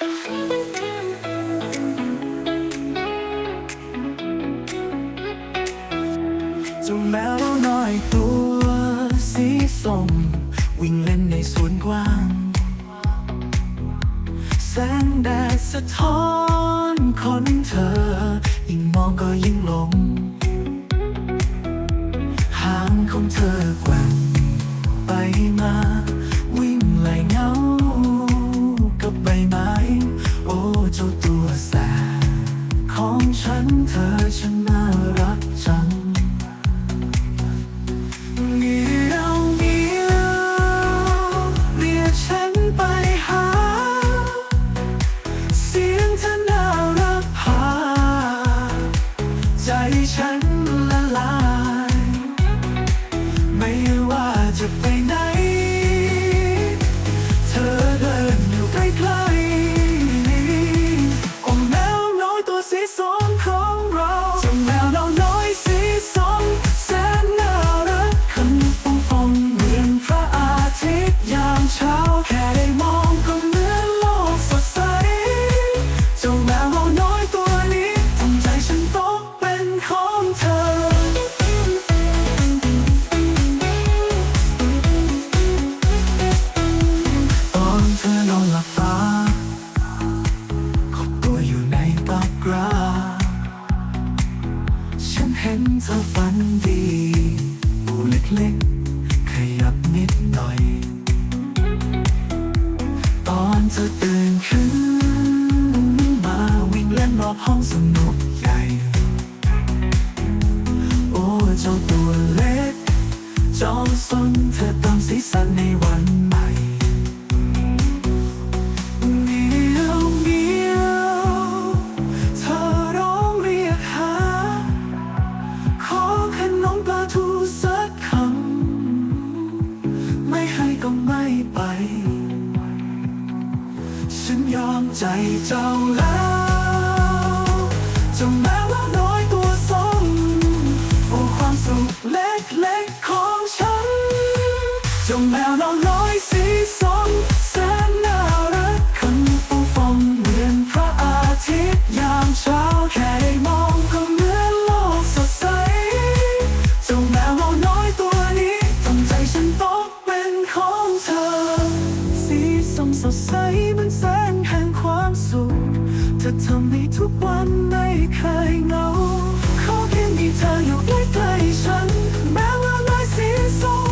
เจ้าแมวน้อยตัวสีส้มวิ่งเล่นในสวนกว้าง แสงแดดสะท้อนคนเธอ ยิ่งมองก็ยิ่งหลง หางของเธอกว่ง ฉันละลาย ไม่ว่าจะไปไหน เธอเดินอยู่ใกล้ๆโอ้แมวน้อยตัวสีส้มของเราเจ้าแมวน้อยสีส้มแสนน่ารักขันฟองฟองเหมือนพระอาทิตย์ยามเช้าแค่ได้มอง เธอฝันดีปูเล็กๆ ขยับนิดหน่อย ตอนเธอตื่นขึ้นมาวิ่งเล่นรอบห้องสนุก ไม่ไป ฉันยอมใจเจ้าแล้วจะแม้ว่าน้อยตัวสมโอ้ความสุขเล็กๆของฉันจะแมวน้อย มีทำให้ทุกวันไม่เคยเหงาขอแค่มีเธออยู่ใกล้ๆฉัน แม้ว่าลายสีส้ม